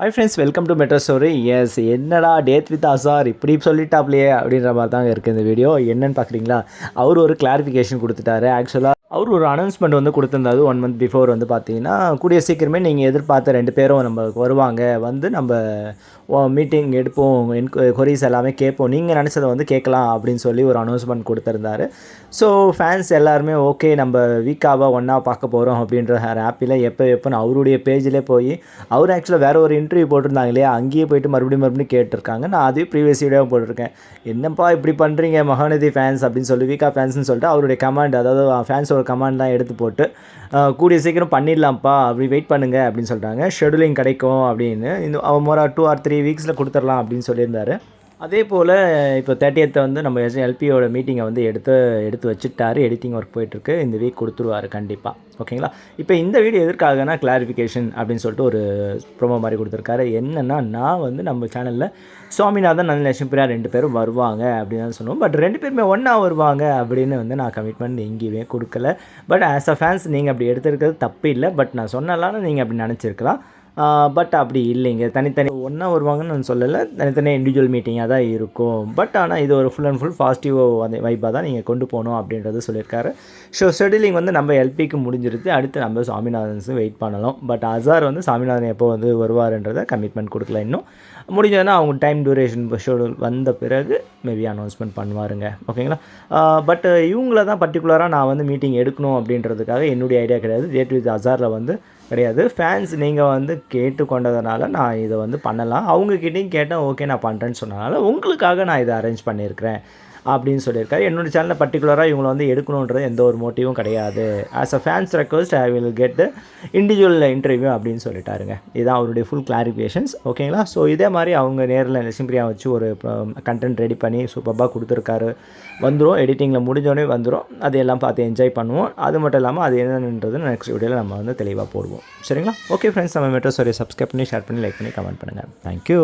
Hi friends welcome to metro story S என்னடா death with Azhar இப்படி சொல்லிட்டாப்லையே அப்படின்ற மாதிரி தாங்க இருக்குது இந்த வீடியோ என்னன்னு பார்க்குறீங்களா அவர் ஒரு கிளாரிஃபிகேஷன் கொடுத்துட்டாரு. ஆக்சுவலாக அவர் ஒரு அனௌன்ஸ்மெண்ட் வந்து கொடுத்துருந்தாரு ஒன் மந்த் பிஃபோர் வந்து பார்த்தீங்கன்னா கூடிய சீக்கிரமே நீங்கள் எதிர்பார்த்த ரெண்டு பேரும் நம்ம வருவாங்க. வந்து நம்ம மீட்டிங் எடுப்போம் கொரிஸ் எல்லாமே கேட்போம். நீங்கள் நினச்சதை வந்து கேட்கலாம் அப்படின்னு சொல்லி ஒரு அனௌன்ஸ்மெண்ட் கொடுத்துருந்தாரு. ஸோ ஃபேன்ஸ் எல்லாருமே ஓகே நம்ம வீக்காவாக ஒன்றா பார்க்க போகிறோம் அப்படின்ற ஆப்பில் எப்போ எப்போன்னு அவருடைய பேஜிலே போய் அவர் ஆக்சுவலாக வேறு ஒரு இன்டர்வியூ போட்டிருந்தாங்க இல்லையா? அங்கேயே போயிட்டு மறுபடியும் மறுபடியும் கேட்டிருக்காங்க. நான் அதையும் ப்ரீவியஸ் வீடியோவும் போட்டிருக்கேன். என்னப்பா இப்படி பண்ணுறீங்க மகாநதி ஃபேன்ஸ் அப்படின்னு சொல்லி வீக்கா ஃபேன்ஸ்னு சொல்லிட்டு அவருடைய கமாண்ட் அதாவது ஃபேன்ஸோட கமாண்ட்லாம் எடுத்து போட்டு கூடிய சீக்கிரம் பண்ணிடலாம்ப்பா அப்படி வெயிட் பண்ணுங்க அப்படின்னு சொல்கிறாங்க ஷெடியூலிங் கிடைக்கும் அப்படின்னு இந்த மொரா டூ ஆர் த்ரீ வீக்ஸில் கொடுத்துடலாம் அப்படின்னு சொல்லியிருந்தாரு. அதே போல் இப்போ தேர்ட்டியத்தை வந்து நம்ம எல்பியோட மீட்டிங்கை வந்து எடுத்து எடுத்து வச்சுட்டாரு. எடிட்டிங் ஒர்க் போயிட்டுருக்கு. இந்த வீக் கொடுத்துருவாரு கண்டிப்பாக ஓகேங்களா இப்போ இந்த வீடியோ எதற்காகனா கிளாரிஃபிகேஷன் அப்படின்னு சொல்லிட்டு ஒரு ப்ரோமோ மாதிரி கொடுத்துருக்காரு. என்னென்னா நான் வந்து நம்ம சேனலில் சுவாமிநாதன் நந்தலட்சுமி பிரியா ரெண்டு பேரும் வருவாங்க அப்படின்னு தான் சொன்னோம் பட் ரெண்டு பேருமே ஒன்றா வருவாங்க அப்படின்னு வந்து நான் கமிட்மெண்ட் எங்கேயுமே கொடுக்கல. பட் ஆஸ் அ ஃபேன்ஸ் நீங்கள் அப்படி எடுத்துருக்கிறது தப்பு இல்லை பட் நான் சொன்னலான்னு நீங்கள் அப்படி நினச்சிருக்கலாம். பட் அப்படி இல்லைங்க. தனித்தனி ஒன்றா வருவாங்கன்னு நான் சொல்லலை. தனித்தனியாக இண்டிவிஜுவல் மீட்டிங்காக தான் இருக்கும். பட் ஆனால் இது ஒரு ஃபுல் அண்ட் ஃபுல் பாசிட்டிவ் அந்த வைப்பாக தான் நீங்கள் கொண்டு போகணும் அப்படின்றத சொல்லியிருக்காரு. ஸோ ஷெடியூலிங் வந்து நம்ம எல்பிக்கு முடிஞ்சிருது அடுத்து நம்ம சாமிநாதன்ஸும் வெயிட் பண்ணலாம். பட் அசார் வந்து சாமிநாதன் எப்போ வந்து வருவாருன்றதை கமிட்மெண்ட் கொடுக்கல இன்னும். முடிஞ்சதுன்னா அவங்க டைம் டியூரேஷன் ஷெடியூல் வந்த பிறகு மேபி அனௌன்ஸ்மெண்ட் பண்ணுவாருங்க. ஓகேங்களா பட் இவங்கள தான் பர்டிகுலராக நான் வந்து மீட்டிங் எடுக்கணும் அப்படின்றதுக்காக என்னுடைய ஐடியா கிடையாது. டேட் வித் அசாரில் வந்து கிடையாது. ஃபேன்ஸ் நீங்கள் வந்து கேட்டுக்கொண்டதுனால நான் இதை வந்து பண்ணலாம். அவங்கக்கிட்டேயும் கேட்டேன் ஓகே நான் பண்ணுறேன்னு சொன்னனால உங்களுக்காக நான் இதை அரேஞ்ச் பண்ணியிருக்கிறேன். அப்படின்னு சொல்லியிருக்காரு. என்னோடய சேனலில் பர்டிகுலராக இவங்களை வந்து எடுக்கணுன்றது எந்த ஒரு மோட்டிவும் கிடையாது. As a fans request I will get individual interview அப்படின்னு சொல்லிட்டாருங்க. இதுதான் அவருடைய ஃபுல் கிளாரிஃபிகேஷன்ஸ் ஓகேங்களா ஸோ இதே மாதிரி அவங்க நேரில் லட்சுமிபிரியா வச்சு ஒரு கண்டென்ட் ரெடி பண்ணி சூப்பராக கொடுத்துருக்காரு. வந்துடும் எடிட்டிங்கில் முடிஞ்சோடனே வந்துடும் அதையெல்லாம் பார்த்து என்ஜாய் பண்ணுவோம். அது மட்டும் இல்லாமல் அது என்னன்றது நெக்ஸ்ட் வீடியோவில் நம்ம வந்து தெளிவாக போடுவோம். சரிங்களா? ஓகே ஃப்ரெண்ட்ஸ் நம்ம மெட்ரோ சாரி சப்ஸ்கிரைப் பண்ணி ஷேர் பண்ணி லைக் பண்ணி கமெண்ட் பண்ணுங்கள் தேங்க்யூ